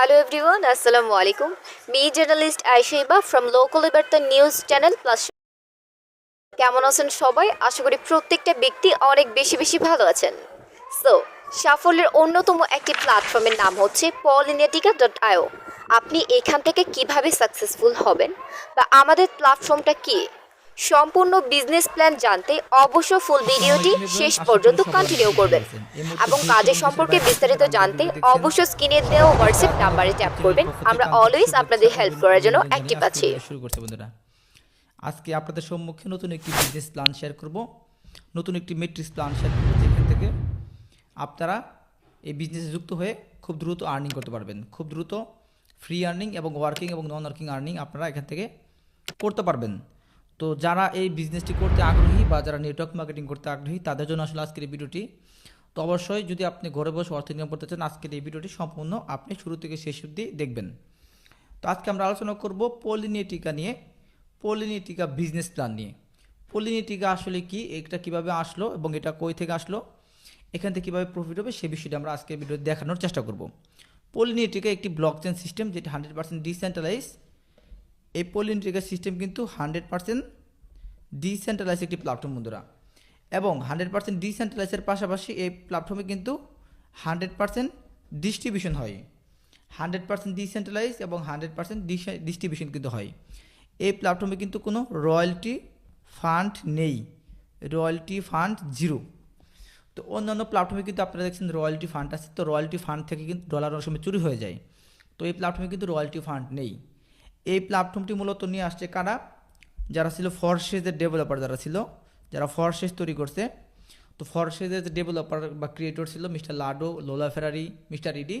Hello everyone, Assalamu alaikum. Me journalist Aishaiba from Local Liberty News Channel Plus. কেমন আছেন সবাই? আশা করি প্রত্যেকটা ব্যক্তি অনেক বেশি বেশি ভালো আছেন। সো সাফল্যের অন্যতম একটি প্ল্যাটফর্মের নাম হচ্ছে পলিনেটিকা ডট আইও। আপনি এখান থেকে কীভাবে সাকসেসফুল হবেন বা আমাদের প্ল্যাটফর্মটা কি? সম্পূর্ণ বিজনেস প্ল্যান জানতে অবশ্য ফুল ভিডিওটি শেষ পর্যন্ত কন্টিনিউ করবেন। এবং কাজের সম্পর্কে বিস্তারিত জানতে অবশ্য স্ক্রিনে দেওয়া হোয়াটসঅ্যাপ নাম্বারে ট্যাপ করবেন। আমরা অলওয়েজ আপনাদের হেল্প করার জন্য অ্যাক্টিভ আছি। শুরু বন্ধুরা। আজকে আপনাদের সম্মুখে নতুন একটি বিজনেস প্ল্যান শেয়ার করব। নতুন একটি মেট্রিক্স প্ল্যান শেয়ার করব যেখান থেকে আপনারা এই বিজনেসে যুক্ত হয়ে খুব দ্রুত আর্নিং করতে পারবেন। খুব দ্রুত ফ্রি আর্নিং এবং ওয়ার্কিং এবং নন ওয়ার্কিং আর্নিং আপনারা এখান থেকে করতে পারবেন। তো যারা এই বিজনেসটি করতে আগ্রহী বা যারা নেটওয়ার্ক মার্কেটিং করতে আগ্রহী, তাদের জন্য আসলে আজকের এই ভিডিওটি তো অবশ্যই যদি আপনি ঘরে বসে অর্থ ইনকাম করতে চান, আজকের এই ভিডিওটি সম্পূর্ণ আপনি শুরু থেকে শেষ অবধি দেখবেন। তো আজকে আমরা আলোচনা করব পলিনেটিকা নিয়ে, পলিনেটিকা বিজনেস প্ল্যান নিয়ে। পলিনেটিকা আসলে কি, এটা কীভাবে আসলো এবং এটা কই থেকে আসলো, এখান থেকে কীভাবে প্রফিট হবে, সে বিষয়টা আমরা আজকে ভিডিও দেখানোর চেষ্টা করব। পলিনেটিকা একটি ব্লক চেন সিস্টেম যেটা হান্ড্রেড পার্সেন্ট ডিসেন্ট্রালাইজ এই পলিনেটিকা সিস্টেম কিন্তু হান্ড্রেড পার্সেন্ট ডিসেন্ট্রালাইজ একটি প্ল্যাটফর্ম বন্ধুরা। এবং হান্ড্রেড পার্সেন্ট ডিসেন্ট্রালাইজের পাশাপাশি এই প্ল্যাটফর্মে কিন্তু হান্ড্রেড পার্সেন্ট ডিস্ট্রিবিউশন হয়। হান্ড্রেড পার্সেন্ট ডিসেন্ট্রালাইজ এবং হান্ড্রেড পার্সেন্ট ডিস্ট্রিবিউশন কিন্তু হয়। এই প্ল্যাটফর্মে কিন্তু কোনো রয়্যালটি ফান্ড নেই। রয়্যালটি ফান্ড জিরো তো অন্যান্য প্ল্যাটফর্মে কিন্তু আপনারা দেখছেন রয়্যালটি ফান্ড আছে। তো রয়্যালটি ফান্ড থেকে কিন্তু ডলার অনেক সময় চুরি হয়ে যায়। তো এই প্ল্যাটফর্মে কিন্তু রয়্যালটি ফান্ড নেই। এই প্ল্যাটফর্মটি মূলত নিয়ে আসছে কারা? যারা ছিল ফরশেজের ডেভেলপার যারা ছিল, যারা ফরশেজ তৈরি করছে। তো ফরশেজের যে ডেভেলপার বা ক্রিয়েটর ছিল মিস্টার লাডো, লোলা ফেরারি, মিস্টার ইডি।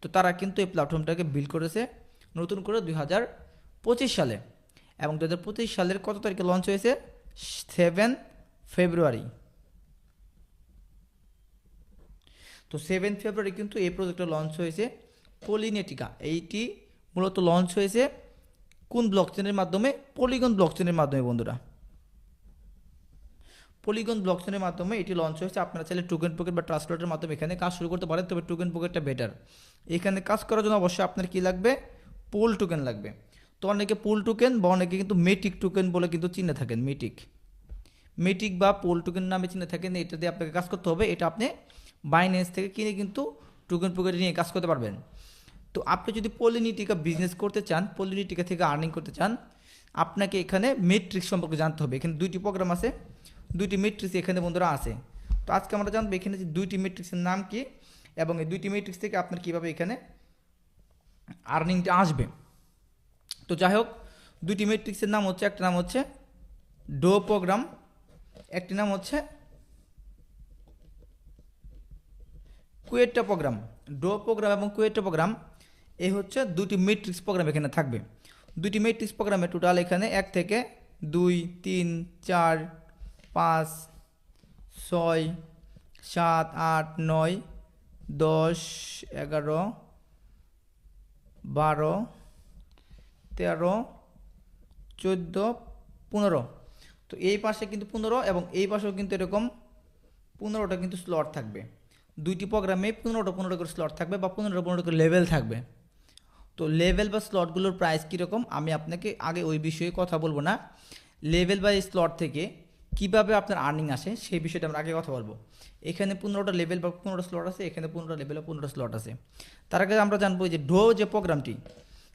তো তারা কিন্তু এই প্ল্যাটফর্মটাকে বিল্ড করেছে নতুন করে দুই হাজার পঁচিশ সালে। এবং দু হাজার পঁচিশ সালের কত তারিখে লঞ্চ হয়েছে? সেভেন ফেব্রুয়ারি তো সেভেন ফেব্রুয়ারি কিন্তু এই প্রজেক্টটা লঞ্চ হয়েছে পলিনেটিকা এইটি মূলত লঞ্চ হয়েছে কোন ব্লক চেনের মাধ্যমে? পলিগন ব্লক চেনের মাধ্যমে, বন্ধুরা। পলিগন ব্লক চেনের মাধ্যমে এটি লঞ্চ হয়েছে। আপনারা চাইলে টুকেন পকেট বা ট্রান্সলেটের মাধ্যমে এখানে কাজ শুরু করতে পারেন, তবে টুকেন পকেটটা বেটার এখানে কাজ করার জন্য অবশ্যই আপনার কি লাগবে? পোল টোকেন লাগবে। তো অনেকে পোল টোকেন বা অনেকে কিন্তু মেটিক টোকেন বলে কিন্তু চিনে থাকেন মেটিক মেটিক বা পোল টোকেন নামে চিনে থাকেন, এটা দিয়ে আপনাকে কাজ করতে হবে। এটা আপনি বাইন্যান্স থেকে কিনে কিন্তু টোকেন পকেটে নিয়ে কাজ করতে পারবেন। তো আপনি যদি পলিনিটিকা বিজনেস করতে চান, পলিনিটিকা থেকে আর্নিং করতে চান, আপনাকে এখানে মেট্রিক্স সম্পর্কে জানতে হবে। এখানে দুইটি প্রোগ্রাম আছে, দুইটি মেট্রিক্স এখানে বন্ধুরা আছে। তো আজকে আমরা জানব এখানে যে দুইটি মেট্রিক্সের নাম কি এবং এই দুইটি মেট্রিক্স থেকে আপনার কীভাবে এখানে আর্নিংটা আসবে। তো যাই হোক, দুইটি মেট্রিক্সের নাম হচ্ছে, একটা নাম হচ্ছে ডো প্রোগ্রাম, একটি নাম হচ্ছে কুয়েটটা প্রোগ্রাম। ডো প্রোগ্রাম এবং কুয়েটটা প্রোগ্রাম এই হচ্ছে দুটি মেট্রিক্স প্রোগ্রাম এখানে থাকবে। দুটি মেট্রিক্স প্রোগ্রামে টোটাল এখানে এক থেকে দুই, তিন, চার, পাঁচ, ছয়, সাত, আট, নয়, দশ, এগারো, বারো, তেরো, চোদ্দ, পনেরো। তো এই পাশে কিন্তু পনেরো এবং এই পাশেও কিন্তু এরকম পনেরোটা কিন্তু স্লট থাকবে। দুইটি প্রোগ্রামে পনেরোটা পনেরো করে স্লট থাকবে বা পনেরো পনেরো করে লেভেল থাকবে। তো লেভেল বা স্লটগুলোর প্রাইস কীরকম, আমি আপনাকে আগে ওই বিষয়ে কথা বলব না। লেভেল বা স্লট থেকে কীভাবে আপনার আর্নিং আসে, সেই বিষয়টা আমরা আগে কথা বলব। এখানে পনেরোটা লেভেল বা পনেরোটা স্লট আছে, এখানে পনেরোটা লেভেল বা পনেরোটা স্লট আছে। তার আগে আমরা জানব যে ডো যে প্রোগ্রামটি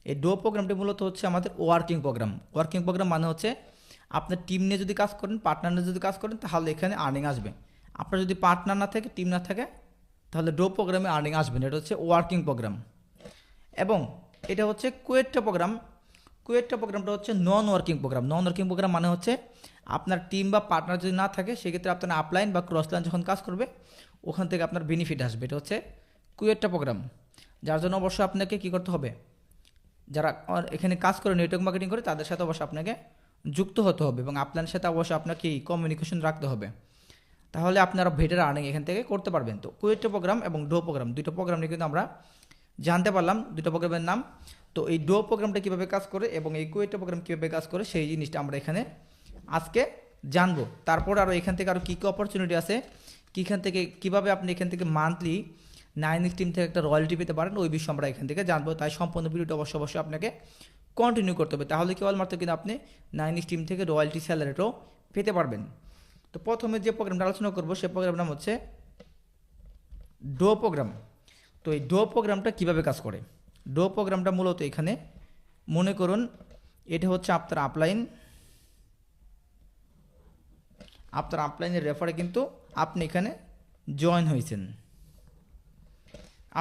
এই ডো প্রোগ্রামটি মূলত হচ্ছে আমাদের ওয়ার্কিং প্রোগ্রাম ওয়ার্কিং প্রোগ্রাম মানে হচ্ছে আপনার টিম নিয়ে যদি কাজ করেন পার্টনার নিয়ে যদি কাজ করেন, তাহলে এখানে আর্নিং আসবে। আপনার যদি পার্টনার না থাকে টিম না থাকে, তাহলে ডো প্রোগ্রামে আর্নিং আসবে না। এটা হচ্ছে ওয়ার্কিং প্রোগ্রাম এবং এটা হচ্ছে কুয়েটটা প্রোগ্রাম কুয়েটটা প্রোগ্রামটা হচ্ছে non working programme non working programme মানে হচ্ছে আপনার টিম বা পার্টনার যদি না থাকে, সেক্ষেত্রে আপনার আপলাইন বা ক্রস লাইন যখন কাজ করবে, ওখান থেকে আপনার বেনিফিট আসবে। এটা হচ্ছে কুয়েটটা প্রোগ্রাম যার জন্য অবশ্যই আপনাকে কী করতে হবে, যারা এখানে কাজ করে নেটওয়ার্ক মার্কেটিং করে, তাদের সাথে অবশ্যই আপনাকে যুক্ত হতে হবে এবং আপনার সাথে অবশ্যই আপনাকে কমিউনিকেশন রাখতে হবে। তাহলে আপনারা ভেটের আর্নিং এখান থেকে করতে পারবেন। তো কুয়েটটা প্রোগ্রাম এবং ডো প্রোগ্রাম, দুটো প্রোগ্রাম নিয়ে কিন্তু আমরা জানতে পারলাম দুটো প্রোগ্রামের নাম। তো এই ডো প্রোগ্রামটা কীভাবে কাজ করে এবং এই কুয়েটটা প্রোগ্রাম কীভাবে কাজ করে সেই জিনিসটা আমরা এখানে আজকে জানব। তারপর আরও এখান থেকে আরও কী কী অপরচুনিটি আছে, কীখান থেকে কীভাবে আপনি এখান থেকে মান্থলি নাইন টিম থেকে একটা রয়্যালটি পেতে পারেন, ওই বিষয়ে আমরা এখান থেকে জানব। তাই সম্পূর্ণ ভিডিওটা অবশ্যই অবশ্যই আপনাকে কন্টিনিউ করতে হবে। তাহলে কেবলমাত্র কিন্তু আপনি নাইন টিম থেকে রয়্যালটি স্যালারিটাও পেতে পারবেন। তো প্রথমে যে প্রোগ্রামটা আলোচনা করব, সে প্রোগ্রাম নাম হচ্ছে ডো প্রোগ্রাম তো এই ডো প্রোগ্রামটা কীভাবে কাজ করে? ডো প্রোগ্রামটা মূলত এখানে মনে করুন, এটা হচ্ছে আপনার আপলাইন। আপনার আপলাইনের রেফারে কিন্তু আপনি এখানে জয়েন হয়েছেন।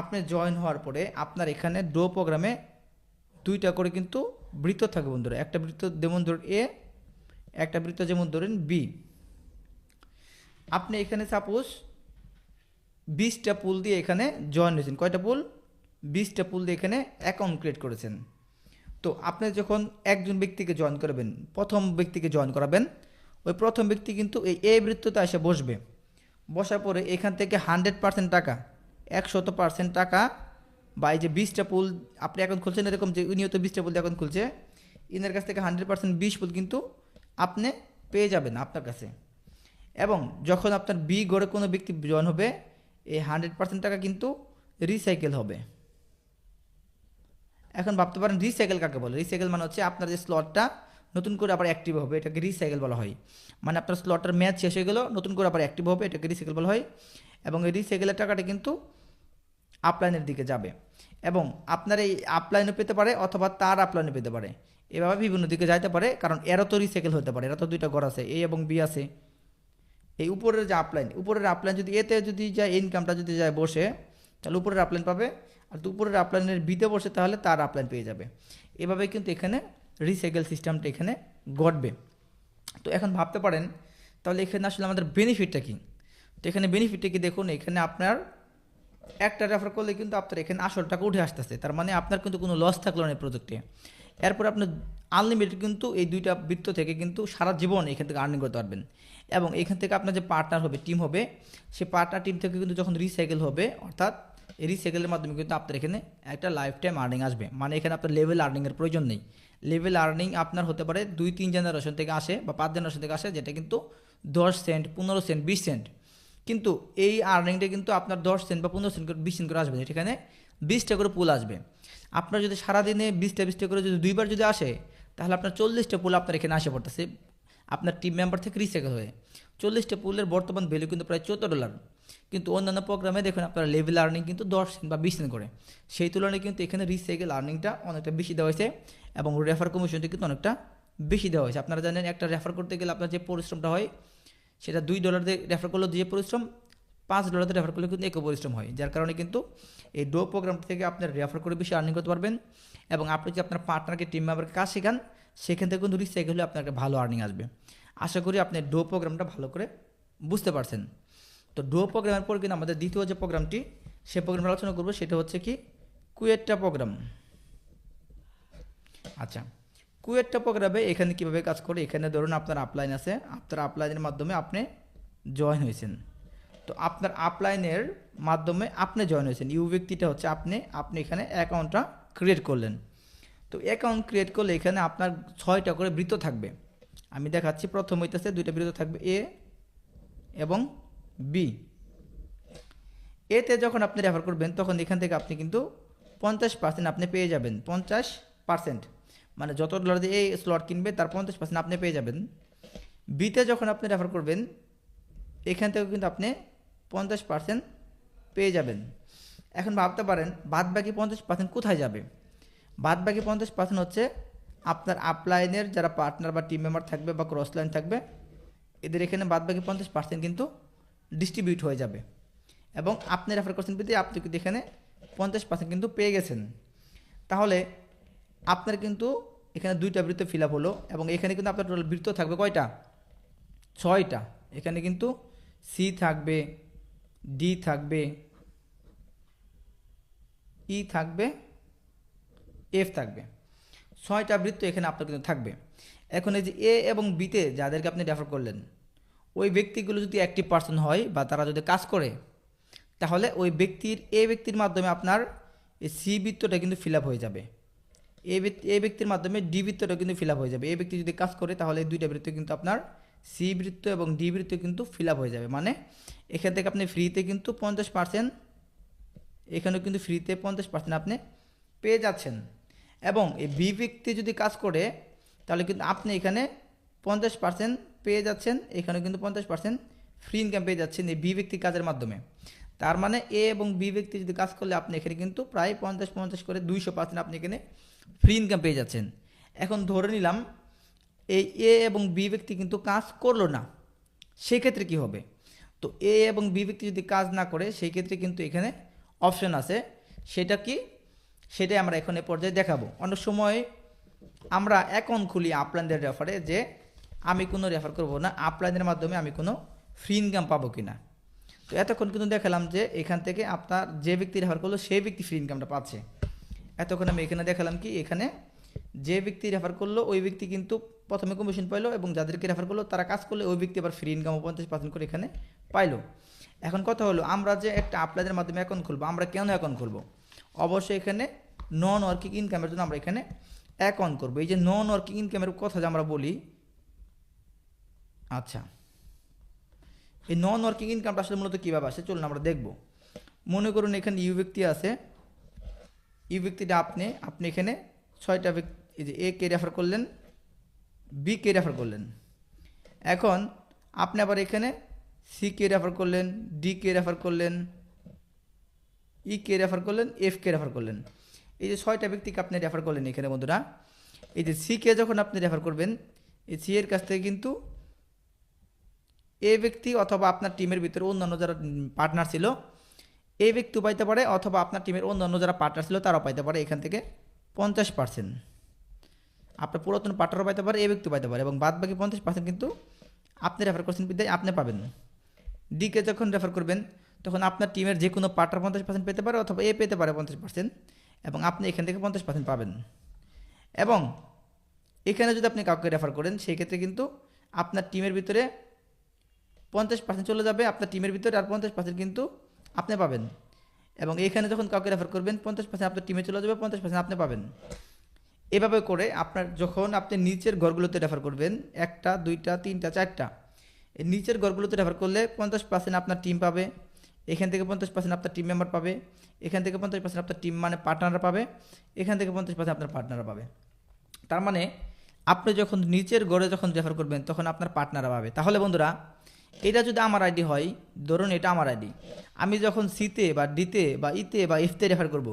আপনি জয়েন হওয়ার পরে আপনার এখানে ডো প্রোগ্রামে দুইটা করে কিন্তু বৃত্ত থাকে বন্ধুরা। একটা বৃত্ত যেমন ধরুন এ, একটা বৃত্ত যেমন ধরেন বি। আপনি এখানে সাপোজ বিশটা পুল দিয়ে এখানে জয়েন হয়েছেন। কয়টা পুল বিশটা পুল দিয়ে এখানে অ্যাকাউন্ট ক্রিয়েট করেছেন। তো আপনি যখন একজন ব্যক্তিকে জয়েন করাবেন, প্রথম ব্যক্তিকে জয়েন করাবেন, ওই প্রথম ব্যক্তি কিন্তু এই এ বৃত্ততে এসে বসবে। বসার পরে এখান থেকে হান্ড্রেড পার্সেন্ট টাকা, একশত পার্সেন্ট টাকা বা এই যে বিশটা পুল আপনি অ্যাকাউন্ট খুলছেন, এরকম যে উনিও তো বিশটা পুল অ্যাকাউন্ট খুলছে ইনার কাছ থেকে হান্ড্রেড পার্সেন্ট বিশ পুল কিন্তু আপনি পেয়ে যাবেন আপনার কাছে। এবং যখন আপনার বি গড়ে কোনো ব্যক্তি জয়েন হবে এই হান্ড্রেড পার্সেন্ট টাকা কিন্তু রিসাইকেল হবে। এখন ভাবতে পারেন রিসাইকেল কাকে বলে? রিসাইকেল মানে হচ্ছে আপনার যে স্লটটা নতুন করে আবার অ্যাক্টিভ হবে, এটাকে রিসাইকেল বলা হয়। মানে আপনার স্লটটার ম্যাচ শেষ হয়ে গেল, নতুন করে আবার অ্যাক্টিভ হবে, এটাকে রিসাইকেল বলা হয়। এবং এই রিসাইকেলের টাকাটা কিন্তু আপলাইনের দিকে যাবে। এবং আপনার এই আপলাইনও পেতে পারে অথবা তার আপলাইনও পেতে পারে। এভাবে বিভিন্ন দিকে যাইতে পারে, কারণ এরও তো রিসাইকেল হতে পারে এরা তো দুইটা ঘর আছে, এ এবং বি আছে। এই উপরের যে আপলাইন উপরের আপলাইন যদি এতে যদি যায় ইনকামটা যদি যায় বসে, তাহলে উপরের আপলাইন পাবে। আর উপরের আপলাইনের বিতে বসে, তাহলে তার আপলাইন পেয়ে যাবে। এভাবে কিন্তু এখানে রিসাইকেল সিস্টেমটা এখানে ঘটবে। তো এখন ভাবতে পারেন, তাহলে এখানে আসলে আমাদের বেনিফিটটা কী? তো এখানে বেনিফিটটা কি দেখুন, এখানে আপনার একটা রেফার করলে কিন্তু আপনার এখানে আসল টাকা উঠে আসতেছে। তার মানে আপনার কিন্তু কোনো লস থাকল না এই প্রজেক্টে এরপর আপনি আনলিমিটেড কিন্তু এই দুইটা বৃত্ত থেকে কিন্তু সারা জীবন এখান থেকে আর্নিং করতে পারবেন। এবং এখান থেকে আপনার যে পার্টনার হবে টিম হবে সেই পার্টনার টিম থেকে কিন্তু যখন রিসাইকেল হবে, অর্থাৎ রিসাইকেলের মাধ্যমে কিন্তু আপনার এখানে একটা লাইফ টাইম আর্নিং আসবে। মানে এখানে আপনার লেভেল আর্নিংয়ের প্রয়োজন নেই। লেভেল আর্নিং আপনার হতে পারে দুই, তিন জেনারেশন থেকে আসে বা পাঁচ জেনারেশন থেকে আসে, যেটা কিন্তু দশ সেন্ট পনেরো সেন্ট বিশ সেন্ট কিন্তু এই আর্নিংটা কিন্তু আপনার দশ সেন্ট বা পনেরো সেন্ট করে, বিশ সেন্ট করে আসবে। সেখানে বিশটা করে পুল আসবে। আপনার যদি সারাদিনে বিশটা বিশটা করে যদি দুইবার যদি আসে, তাহলে আপনার চল্লিশটা পুল আপনার এখানে আসে পড়তেছে। আপনার টিম মেম্বার থেকে রিসাইকেল হয়ে। চল্লিশটা পুলের বর্তমান ভ্যালু কিন্তু প্রায় চোদ্দ ডলার কিন্তু অন্যান্য প্রোগ্রামে দেখুন আপনার লেভেল আর্নিং কিন্তু দশ বা বিশ সেন্ট করে। সেই তুলনায় কিন্তু এখানে রিসাইকেল আর্নিংটা অনেকটা বেশি দেওয়া হয়েছে এবং রেফার কমিশনটা কিন্তু অনেকটা বেশি দেওয়া হয়েছে। আপনারা জানেন একটা রেফার করতে গেলে আপনার যে পরিশ্রমটা হয়, সেটা দুই ডলার দিয়ে রেফার করলে যে পরিশ্রম, পাঁচ ডলার রেফার করলে কিন্তু একই পরিশ্রম হয়। যার কারণে কিন্তু এই ডো প্রোগ্রাম থেকে আপনার রেফার করে বেশি আর্নিং করতে পারবেন এবং আপনি যদি আপনার পার্টনারকে টিম মেম্বারকে কাজ শেখান সেখান থেকে কিন্তু রিসাইকেল হলে আপনার একটা ভালো আর্নিং আসবে। আশা করি আপনি ডো প্রোগ্রামটা ভালো করে বুঝতে পারছেন। তো ডো প্রোগ্রামের পর কিন্তু আমাদের দ্বিতীয় যে প্রোগ্রামটি সে প্রোগ্রাম আলোচনা করব, সেটা হচ্ছে কি? কুয়েটটা প্রোগ্রাম আচ্ছা কুয়েটটা প্রোগ্রামে এখানে কীভাবে কাজ করে? এখানে ধরুন আপনার আপলাইন আছে। আপনার আপলাইনের মাধ্যমে আপনি জয়েন হয়েছেন। তো আপনার আপলাইনের মাধ্যমে আপনি জয়েন হয়েছেন। ইউ ব্যক্তিটা হচ্ছে আপনি আপনি এখানে অ্যাকাউন্টটা ক্রিয়েট করলেন। তো অ্যাকাউন্ট ক্রিয়েট করলে এখানে আপনার ছয়টা করে বৃত্ত থাকবে। আমি দেখাচ্ছি, প্রথম হইতেছে দুইটা বৃত্ত থাকবে, এ এবং বি এতে যখন আপনি রেফার করবেন, তখন এখান থেকে আপনি কিন্তু পঞ্চাশ পার্সেন্ট আপনি পেয়ে যাবেন, পঞ্চাশ পার্সেন্ট মানে যত ডলার দিয়ে এই স্লট কিনবে, তার পঞ্চাশ পার্সেন্ট আপনি পেয়ে যাবেন। বিতে যখন আপনি রেফার করবেন, এখান থেকে কিন্তু আপনি পঞ্চাশ পার্সেন্ট পেয়ে যাবেন। এখন ভাবতে পারেন বাদ বাকি পঞ্চাশ পার্সেন্ট কোথায় যাবে? বাদ বাকি পঞ্চাশ পার্সেন্ট হচ্ছে আপনার আপলাইনের যারা পার্টনার বা টিম মেম্বার থাকবে বা ক্রস লাইন থাকবে, এদের এখানে বাদ বাকি পঞ্চাশ পার্সেন্ট কিন্তু ডিস্ট্রিবিউট হয়ে যাবে। এবং আপনি রেফার করছেন পেতে আপনি কিন্তু এখানে পঞ্চাশ পার্সেন্ট কিন্তু পেয়ে গেছেন। তাহলে আপনার কিন্তু এখানে দুইটা বৃত্ত ফিল আপ হলো এবং এখানে কিন্তু আপনার টোটাল বৃত্ত থাকবে কয়টা? ছয়টা। এখানে কিন্তু সি থাকবে ডি থাকবে ই থাকবে এফ থাকবে। ছয়টা বৃত্ত এখানে আপনার কিন্তু থাকবে। এখন এই যে এ এবং বিতে যাদেরকে আপনি রেফার করলেন, ওই ব্যক্তিগুলো যদি অ্যাক্টিভ পার্সন হয় বা তারা যদি কাজ করে, তাহলে ওই ব্যক্তির এ ব্যক্তির মাধ্যমে আপনার এই সি বৃত্তটা কিন্তু ফিল হয়ে যাবে। এ এ ব্যক্তির মাধ্যমে ডি বৃত্তটা কিন্তু ফিল হয়ে যাবে। এ ব্যক্তি যদি কাজ করে, তাহলে এই দুইটা বৃত্ত কিন্তু আপনার সি বৃত্ত এবং ডি বৃত্ত কিন্তু ফিল হয়ে যাবে। মানে এখান থেকে আপনি ফ্রিতে কিন্তু পঞ্চাশ পার্সেন্ট এখানেও কিন্তু ফ্রিতে পঞ্চাশ পার্সেন্ট আপনি পেয়ে যাচ্ছেন। এবং এই বি ব্যক্তি যদি কাজ করে, তাহলে কিন্তু আপনি এখানে পঞ্চাশ পার্সেন্ট পেয়ে যাচ্ছেন, এখানে কিন্তু পঞ্চাশ পার্সেন্ট ফ্রি ইনকাম পেয়ে যাচ্ছেন এই বি ব্যক্তি কাজের মাধ্যমে। তার মানে এ এবং বি ব্যক্তি যদি কাজ করলে আপনি এখানে কিন্তু প্রায় পঞ্চাশ পঞ্চাশ করে দুইশো পার্সেন্ট আপনি এখানে ফ্রি ইনকাম পেয়ে যাচ্ছেন। এখন ধরে নিলাম, এই এ এবং বি ব্যক্তি কিন্তু কাজ করল না, সেক্ষেত্রে কি হবে? তো এ এবং বি ব্যক্তি যদি কাজ না করে সেই ক্ষেত্রে কিন্তু এখানে অপশন আছে। সেটা কি? সেটাই আমরা এখন এ পর্যায়ে দেখাবো। অনেক সময় আমরা অ্যাকাউন্ট খুলি আপলাইনদের রেফারে যে আমি কোনো রেফার করব না আপলাইনের মাধ্যমে আমি কোনো ফ্রি ইনকাম পাবো কি না তো এতক্ষণ কিন্তু দেখালাম যে এখান থেকে আপনার যে ব্যক্তি রেফার করল সেই ব্যক্তি ফ্রি ইনকামটা পাচ্ছে। এতক্ষণ আমি এখানে দেখালাম কি, এখানে যে ব্যক্তি রেফার করল, ওই ব্যক্তি কিন্তু প্রথমে কমিশন পাইলো এবং যাদেরকে রেফার করল, তারা কাজ করলে ওই ব্যক্তি আবার ফ্রি ইনকাম পঞ্চাশ পার্সেন্ট করে এখানে পাইলো। এখন কথা হলো, আমরা যে একটা আপলাইনের মাধ্যমে অ্যাকাউন্ট খুলবো, আমরা কেন অ্যাকাউন্ট খুলবো? অবশ্যই এখানে নন ওয়ার্কিং ইনকামের জন্য আমরা এখানে এক অন করব। এই যে নন ওয়ার্কিং ইনকামের কথা যে আমরা বলি আচ্ছা এই নন ওয়ার্কিং ইনকামটা আসলে মূলত কীভাবে আসে? চলুন আমরা দেখব। মনে করুন এখানে ইউ ব্যক্তি আছে। ইউ ব্যক্তিটা আপনি আপনি এখানে ছয়টা ব্যক্তি যে এ কে রেফার করলেন বি কে রেফার করলেন। এখন আপনি আবার এখানে সি কে রেফার করলেন ডি কে রেফার করলেন ই কে রেফার করলেন? এফ কে রেফার করলেন। এই যে ছয়টা ব্যক্তিকে আপনি রেফার করলেন এখানে বন্ধুরা, এই যে সি কে যখন আপনি রেফার করবেন, এই সি এর কাছ থেকে কিন্তু এ ব্যক্তি অথবা আপনার টিমের ভিতরে অন্যান্য যারা পার্টনার ছিল এই ব্যক্তিও পাইতে পারে অথবা আপনার টিমের অন্যান্য যারা পার্টনার ছিল তারাও পাইতে পারে, এখান থেকে পঞ্চাশ পার্সেন্ট আপনার পুরাতন পার্টনারও পাইতে পারে এ ব্যক্তিও পাইতে পারে এবং বাদ বাকি পঞ্চাশ পার্সেন্ট কিন্তু আপনি রেফার করছেন বিদ্যায় আপনি পাবেন। ডিকে যখন রেফার করবেন তখন আপনার টিমের যে কোনো পার্টনার পঞ্চাশ পার্সেন্ট পেতে পারে অথবা এ পেতে পারে পঞ্চাশ পার্সেন্ট এবং আপনি এখান থেকে পঞ্চাশ পার্সেন্ট পাবেন। এবং এখানে যদি আপনি কাউকে রেফার করেন সেই ক্ষেত্রে কিন্তু আপনার টিমের ভিতরে পঞ্চাশ পার্সেন্ট চলে যাবে, আপনার টিমের ভিতরে আর পঞ্চাশ পার্সেন্ট কিন্তু আপনি পাবেন। এবং এখানে যখন কাউকে রেফার করবেন, পঞ্চাশ পার্সেন্ট আপনার টিমে চলে যাবে, পঞ্চাশ পার্সেন্ট আপনি পাবেন। এভাবে করে আপনার যখন আপনি নিচের ঘরগুলোতে রেফার করবেন, একটা, দুইটা, তিনটা, চারটা নিচের ঘরগুলোতে রেফার করলে পঞ্চাশ পার্সেন্ট আপনার টিম পাবে। এখান থেকে পঞ্চাশ পার্সেন্ট আপনার টিম মেম্বার পাবে। এখান থেকে পঞ্চাশ পার্সেন্ট আপনার টিম মানে পার্টনাররা পাবে। এখান থেকে পঞ্চাশ পার্সেন্ট আপনার পার্টনাররা পাবে। তার মানে আপনি যখন নিচের গড়ে যখন রেফার করবেন, তখন আপনার পার্টনাররা পাবে। তাহলে বন্ধুরা, এটা যদি আমার আইডি হয়, ধরুন এটা আমার আইডি আমি যখন সিতে বা ডিতে বা ইতে বা ইফতে রেফার করব,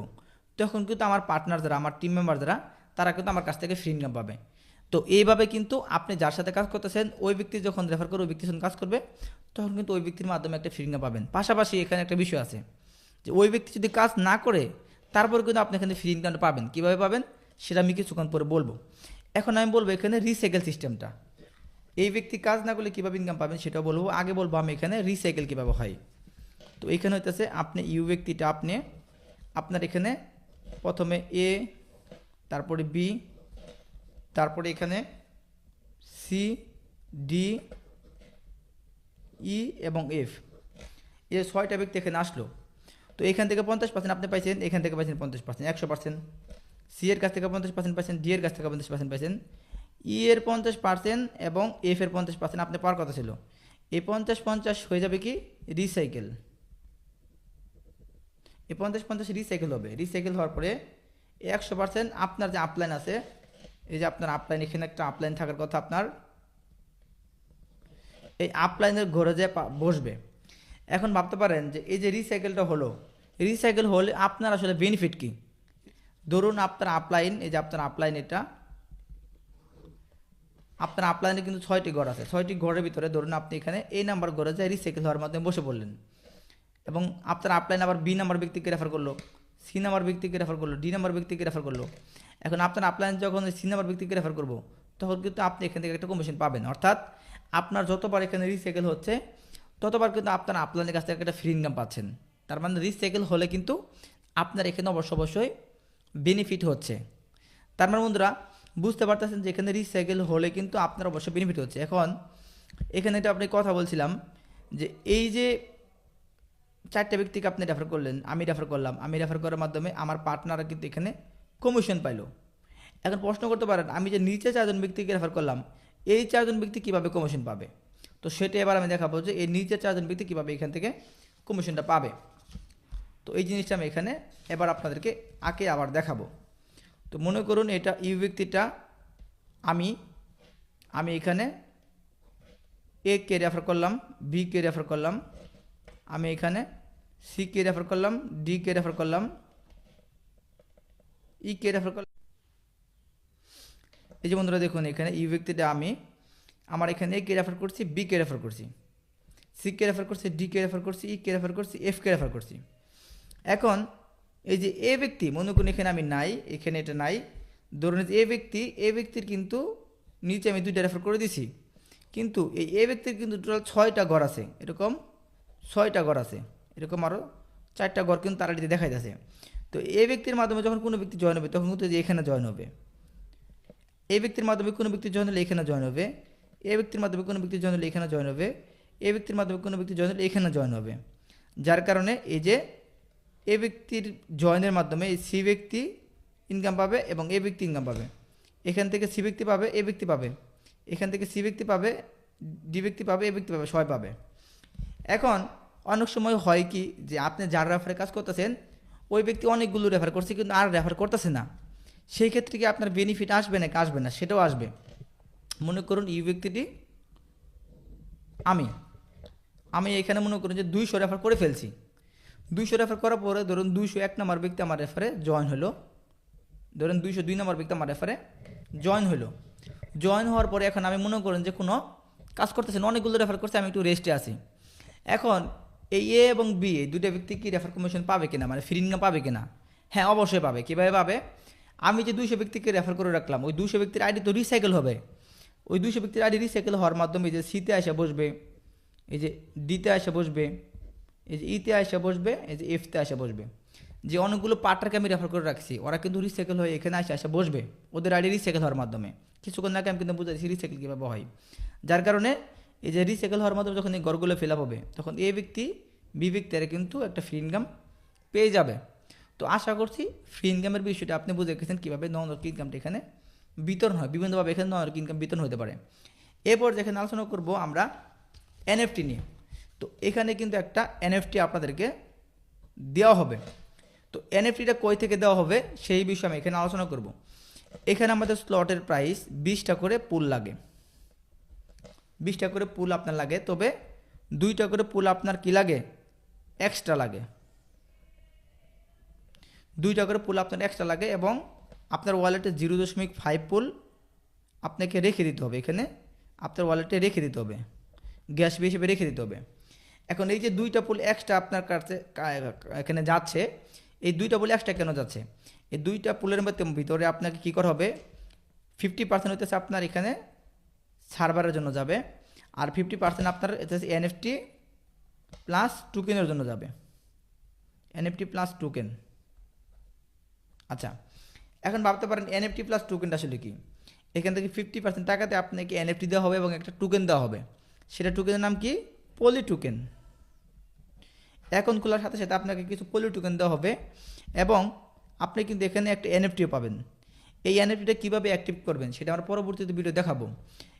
তখন কিন্তু আমার পার্টনার যারা, আমার টিম মেম্বার যারা, তারা কিন্তু আমার কাছ থেকে ফ্রি ইনকাম পাবে। তো এইভাবে কিন্তু আপনি যার সাথে কাজ করতেছেন, ওই ব্যক্তি যখন রেফার করে ওই ব্যক্তির সঙ্গে কাজ করবে, তখন কিন্তু ওই ব্যক্তির মাধ্যমে একটা ফ্রি ইনকাম পাবেন। পাশাপাশি এখানে একটা বিষয় আছে যে, ওই ব্যক্তি যদি কাজ না করে, তারপর কিন্তু আপনি এখানে ফ্রি ইনকামটা পাবেন। কীভাবে পাবেন? সেটা আমি কিছুক্ষণ পরে বলব। এখন আমি বলব এখানে রিসাইকেল সিস্টেমটা এই ব্যক্তি কাজ না করলে কীভাবে ইনকাম পাবেন সেটাও বলব। আগে বলব আমি এখানে রিসাইকেল কীভাবে হয়। তো এখানে হইতেছে, আপনি ইউ ব্যক্তিটা আপনি, আপনার এখানে প্রথমে এ তারপরে বি তারপরে এখানে সি ডি ই এবং এফ এই ছয়টা ব্যক্তি এখানে আসলো। তো এখান থেকে পঞ্চাশ পার্সেন্ট আপনি পাইছেন, এখান থেকে পাইছেন পঞ্চাশ পার্সেন্ট একশো পার্সেন্ট সি এর কাছ থেকে পঞ্চাশ পার্সেন্ট পাইছেন ডি এর কাছ থেকে পঞ্চাশ পার্সেন্ট পাইছেন। ই এর পঞ্চাশ পার্সেন্ট এবং এফ এর পঞ্চাশ পার্সেন্ট আপনি পাওয়ার কথা ছিল। এই পঞ্চাশ পঞ্চাশ হয়ে যাবে কি? রিসাইকেল এই পঞ্চাশ পঞ্চাশ রিসাইকেল হবে। রিসাইকেল হওয়ার পরে একশো পার্সেন্ট আপনার যে আপলাইন আছে এই যে আপনার আপলাইন এখানে একটা আপলাইন থাকার কথা আপনার, এই আপলাইনের ঘরে যে বসবে। এখন ভাবতে পারেন যে এই যে রিসাইকেলটা হলো রিসাইকেল হলে আপনার আসলে বেনিফিট কি? ধরুন আপনার আপলাইন এই যে আপনার আপলাইন এটা, আপনার আপলাইনে কিন্তু ছয়টি ঘর আছে। ছয়টি ঘরের ভিতরে ধরুন আপনি এখানে এই নাম্বার ঘরে যায় রিসাইকেল হওয়ার মাধ্যমে বসে পড়লেন। এবং আপনার আপলাইন আবার বি নাম্বার ব্যক্তিকে রেফার করল সি নাম্বার ব্যক্তিকে রেফার করল ডি নাম্বার ব্যক্তিকে রেফার করল। এখন আপনার আপলাইন যখন সি নাম্বার ব্যক্তিকে রেফার করব, তখন কিন্তু আপনি এখান থেকে একটা কমিশন পাবেন। অর্থাৎ আপনার যতবার এখানে রিসাইকেল হচ্ছে, ততবার কিন্তু আপনার আপলাইনের কাছ থেকে একটা ফ্রি ইনকাম পাচ্ছেন। তার মানে রিসাইকেল হলে কিন্তু আপনার এখানে অবশ্য অবশ্যই বেনিফিট হচ্ছে। তার মানে বন্ধুরা, বুঝতে পারতেছেন যে এখানে রিসাইকেল হলে কিন্তু আপনার অবশ্যই বেনিফিট হচ্ছে। এখন এখানে এটা আপনি কথা বলছিলাম যে এই যে চারটে ব্যক্তিকে আপনি রেফার করলেন, আমি রেফার করলাম, আমি রেফার করার মাধ্যমে আমার পার্টনাররা কিন্তু এখানে কমিশন পাইলো। এখন প্রশ্ন করতে পারেন, আমি যে নিচে চারজন ব্যক্তিকে রেফার করলাম, এই চারজন ব্যক্তি কীভাবে কমিশন পাবে? তো সেটা এবার আমি দেখাবো যে এই নিচে চারজন ব্যক্তি কীভাবে এখান থেকে কমিশনটা পাবে। তো এই জিনিসটা আমি এখানে এবার আপনাদেরকে আঁকে আবার দেখাবো। তো মনে করুন এটা ইউ ব্যক্তিটা আমি আমি এখানে এ কে রেফার করলাম বি কে রেফার করলাম, আমি এখানে সি কে রেফার করলাম ডি কে রেফার করলাম ই কে রেফার করলাম এই যে বন্ধুরা দেখুন এখানে ইউ ব্যক্তিটা আমি, আমার এখানে এ কে রেফার করছি? বি কে রেফার করছি। সি কে রেফার করছি, ডি কে রেফার করছি, ই কে রেফার করছি, এফ কে রেফার করছি। এখন এই যে এ ব্যক্তি, মনে করুন এখানে আমি নাই, এখানে এটা নাই, ধরুন এ ব্যক্তি, এ ব্যক্তির কিন্তু নিচে আমি দুইটা রেফার করে দিছি। কিন্তু এই এ ব্যক্তির কিন্তু টোটাল ছয়টা ঘর আছে, এরকম ছয়টা ঘর আছে, এরকম আরও চারটা ঘর কিন্তু তারা দেখাই যাচ্ছে তো এ ব্যক্তির মাধ্যমে যখন কোনো ব্যক্তি জয়েন হবে, তখন কিন্তু এই এখানে জয়েন হবে। এই ব্যক্তির মাধ্যমে কোনো ব্যক্তি জয়েন হলে এখানে জয়েন হবে। এ ব্যক্তির মাধ্যমে কোনো ব্যক্তি জয়েন হলে এখানে জয়েন হবে। এ ব্যক্তির মাধ্যমে কোনো ব্যক্তি জয়েন হলে এখানে জয়েন হবে। যার কারণে এই যে এ ব্যক্তির জয়েনের মাধ্যমে এই সি ব্যক্তি ইনকাম পাবে এবং এ ব্যক্তি ইনকাম পাবে। এখান থেকে সি ব্যক্তি পাবে এ ব্যক্তি পাবে। এখান থেকে সি ব্যক্তি পাবে ডি ব্যক্তি পাবে এ ব্যক্তি পাবে, সবাই পাবে। এখন অনেক সময় হয় কি যে আপনি যার রেফারে কাজ করতেছেন ওই ব্যক্তি অনেকগুলো রেফার করছে কিন্তু আর রেফার করতেছে না। সেই ক্ষেত্রে কি আপনার বেনিফিট আসবে নাকি আসবে না? সেটাও আসবে। মনে করুন এই ব্যক্তিটি আমি। আমি এখানে মনে করুন যে দুইশো রেফার করে ফেলছি। দুইশো রেফার করার পরে ধরুন দুইশো এক নম্বর ব্যক্তি আমার রেফারে জয়েন হলো। ধরুন দুইশো দুই নম্বর ব্যক্তি আমার রেফারে জয়েন হলো। জয়েন হওয়ার পরে এখন আমি মনে করেন যে কোনো কাজ করতেছেন অনেকগুলো রেফার করছে, আমি একটু রেস্টে আছি। এখন এই এ এবং বি এই দুটো ব্যক্তি কি রেফার কমিশন পাবে কিনা? মানে ফ্রি ইনকাম পাবে কিনা? হ্যাঁ অবশ্যই পাবে। কীভাবে পাবে? আমি যে দুইশো ব্যক্তিকে রেফার করে রাখলাম, ওই দুইশো ব্যক্তির আইডি তো রিসাইকেল হবে। ওই দুইশো ব্যক্তির আইডি রিসাইকেল হওয়ার মাধ্যমে এই যে সিতে এসে বসবে, এই যে ডিতে এসে বসবে, এই যে ইতে এসে বসবে, এই যে এফতে এসে বসবে। যে অনেকগুলো পার্টনারকে আমি রেফার করে রাখছি, ওরা কিন্তু রিসাইকেল হয়ে এখানে আসে এসে বসবে। ওদের আইডি রিসাইকেল হওয়ার মাধ্যমে। কিছুক্ষণ আগে আমি কিন্তু বুঝাচ্ছি রিসাইকেল কীভাবে হয়। যার কারণে এই যে রিসাইকেল হওয়ার মাধ্যমে যখন এই গড়গুলো ফিল হবে, তখন এই ব্যক্তি বি ব্যক্তিরা কিন্তু একটা ফ্রি ইনকাম পেয়ে যাবে। তো আশা করছি ফ্রি ইনকামের বিষয়টা আপনি বুঝে গেছেন কীভাবে নন ইনকামটা এখানে বিতরণ হয়, বিভিন্নভাবে এখানে নন ইনকাম বিতরণ হতে পারে। এরপর যেখানে আলোচনা করব আমরা এনএফটি নিয়ে। তো এখানে কিন্তু একটা এনএফটি আপনাদেরকে দেওয়া হবে। তো এনএফটিটা কই থেকে দেওয়া হবে সেই বিষয়ে আমি এখানে আলোচনা করব। এখানে আমাদের স্লটের প্রাইস বিশটা করে পুল লাগে। বিশটা করে পুল আপনার লাগে, তবে দুইটা করে পুল আপনার কি লাগে? এক্সট্রা লাগে। দুইটা করে পুল আপনার এক্সট্রা লাগে এবং আপনার ওয়ালেটে জিরো দশমিক ফাইভ পুল আপনাকে রেখে দিতে হবে এখানে। আপনার ওয়ালেটে রেখে দিতে হবে। গ্যাস বি হিসেবে রেখে দিতে হবে। এখন এই যে দুইটা পুল এক্সট্রা আপনার কাছে এখানে যাচ্ছে, এই দুইটা পুল এক্সট্রা কেন যাচ্ছে? এই দুইটা পুলের মধ্যে ভিতরে আপনাকে কী করা হবে? ফিফটি পার্সেন্ট হইতেছে আপনার এখানে সার্ভারের জন্য যাবে। আর ফিফটি পার্সেন্ট আপনার এনএফটি প্লাস টুকেনের জন্য যাবে। এনএফটি প্লাস টোকেন আচ্ছা এখন ভাবতে পারেন এনএফটি প্লাস টোকেনটা আসলে কি? এখান থেকে ফিফটি পার্সেন্ট টাকাতে আপনাকে এনএফটি দেওয়া হবে এবং একটা টোকেন দেওয়া হবে। সেটা টোকেনের নাম কি? পলি টোকেন অ্যাকাউন্ট খোলার সাথে সাথে আপনাকে কিছু পলি টোকেন দেওয়া হবে এবং আপনি কিন্তু এখানে একটা এনএফটিও পাবেন। এই এনএফটিটা কীভাবে অ্যাক্টিভ করবেন সেটা আমরা পরবর্তীতে ভিডিও দেখাবো।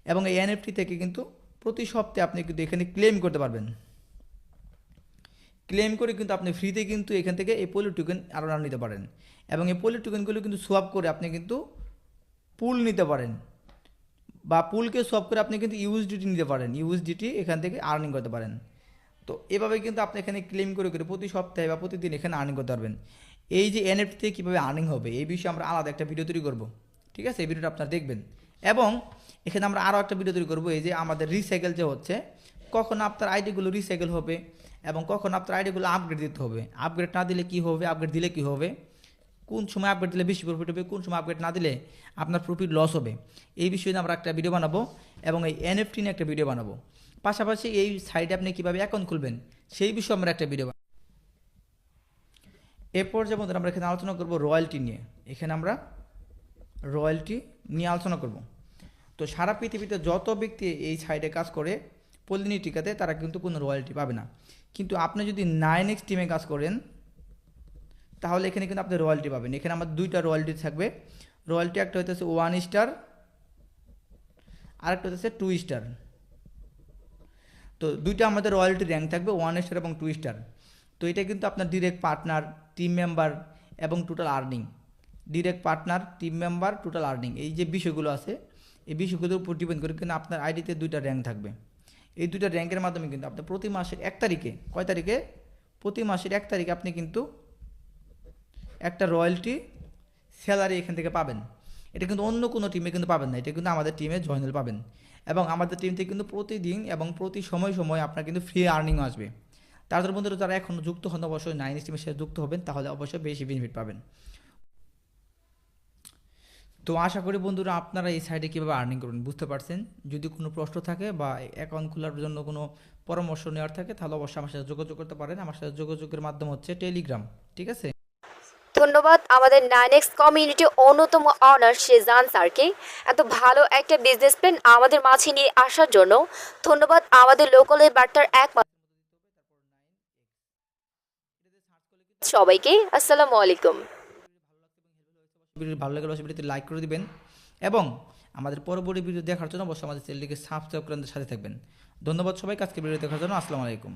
এবং এই এনএফটি থেকে কিন্তু প্রতি সপ্তাহে আপনি কিন্তু এখানে ক্লেম করতে পারবেন। ক্লেম করে কিন্তু আপনি ফ্রিতে কিন্তু এখান থেকে এই পলি টোকেন আরও নিতে পারেন। এবং এই পলি টোকেনগুলো কিন্তু সোয়াপ করে আপনি কিন্তু পুল নিতে পারেন। বা পুলকে সোয়াপ করে আপনি কিন্তু ইউএসডিটি নিতে পারেন। ইউএসডিটি এখান থেকে আর্নিং করতে পারেন। তো এভাবে কিন্তু আপনি এখানে ক্লেম করে করে প্রতি সপ্তাহে বা প্রতিদিন এখানে আর্নিং করতে পারবেন। এই যে এনএফটি থেকে কীভাবে আর্নিং হবে, এই বিষয়ে আমরা আলাদা একটা ভিডিও তৈরি করব। ঠিক আছে? এই ভিডিওটা আপনারা দেখবেন। এবং এখানে আমরা আরও একটা ভিডিও তৈরি করব, এই যে আমাদের রিসাইকেল যে হচ্ছে, কখন আপনার আইডিগুলো রিসাইকেল হবে এবং কখন আপনার আইডিগুলো আপগ্রেড দিতে হবে। আপগ্রেড না দিলে কি হবে? আপগ্রেড দিলে কি হবে? কোন সময় আপগ্রেড দিলে বেশি প্রফিট হবে? কোন সময় আপগ্রেড না দিলে আপনার প্রফিট লস হবে? এই বিষয়ে আমরা একটা ভিডিও বানাবো এবং এই এনএফটি নিয়ে একটা ভিডিও বানাবো। পাশাপাশি এই সাইটে আপনি কীভাবে অ্যাকাউন্ট খুলবেন, সেই বিষয়ে আমরা একটা ভিডিও এরপর যেমন আমরা এখানে আলোচনা করব রয়্যালটি নিয়ে। এখানে আমরা রয়্যালটি নিয়ে আলোচনা করব। তো সারা পৃথিবীতে যত ব্যক্তি এই সাইডে কাজ করে পল্লিনী টিকাতে তারা কিন্তু কোনো রয়্যালটি পাবে না। কিন্তু আপনি যদি নাইন এক্স টিমে কাজ করেন, তাহলে এখানে কিন্তু আপনি রয়্যালটি পাবেন। এখানে আমার দুইটা রয়্যালটি থাকবে। রয়্যালটি একটা হইতেছে ওয়ান স্টার আর একটা হচ্ছে টু স্টার। তো দুইটা আমাদের রয়্যালটি র্যাঙ্ক থাকবে, ওয়ান স্টার এবং টু স্টার। তো এটা কিন্তু আপনার ডিরেক্ট পার্টনার টিম মেম্বার এবং total earning direct partner team member total earning এই যে বিষয়গুলো আছে, এই বিষয়গুলোর উপর ডিপেন্ড করে কিন্তু আপনার আইডিতে দুইটা র্যাঙ্ক থাকবে। এই দুইটা র্যাঙ্কের মাধ্যমে কিন্তু আপনি প্রতি মাসের এক তারিখে, কয় তারিখে? প্রতি মাসের এক তারিখে আপনি কিন্তু একটা রয়্যালটি স্যালারি এখান থেকে পাবেন। এটা কিন্তু অন্য কোনো টিমে কিন্তু পাবেন না, এটা কিন্তু আমাদের টিমে জয়েনাল পাবেন। এবং আমাদের টিম থেকে কিন্তু প্রতিদিন এবং প্রতি সময় সময় আপনার কিন্তু ফ্রি আর্নিংও আসবে। তাদের বন্ধুরা যারা এখনও যুক্ত হন, অবশ্যই নাইন টিমের সাথে যুক্ত হবেন, তাহলে অবশ্যই বেশি বেনিফিট পাবেন। তো আশা করি বন্ধুরা আপনারা এই সাইডে কীভাবে আর্নিং করবেন বুঝতে পারছেন? যদি কোনো প্রশ্ন থাকে বা অ্যাকাউন্ট খোলার জন্য কোনো পরামর্শ নেওয়ার থাকে, তাহলে অবশ্যই আমার সাথে যোগাযোগ করতে পারেন। আমার সাথে যোগাযোগের মাধ্যম হচ্ছে টেলিগ্রাম ঠিক আছে? ধন্যবাদ আমাদের নাইন এক্স কমিউনিটি অন্যতম অনার শেজান স্যারকে। এত ভালো একটা বিজনেস প্ল্যান আমাদের মাঝে নিয়ে আসার জন্য ধন্যবাদ আমাদের লোকালের বার্তার এক সবাইকে আসসালামু আলাইকুম। ভালো লাগলে ভিডিওতে লাইক করে দিবেন এবং আমাদের পরবর্তী ভিডিও দেখার জন্য অবশ্যই আমাদের চ্যানেলটিকে সাবস্ক্রাইব করে সাথে থাকবেন। ধন্যবাদ সবাই আজকে ভিডিও দেখার জন্য। আসসালামু আলাইকুম।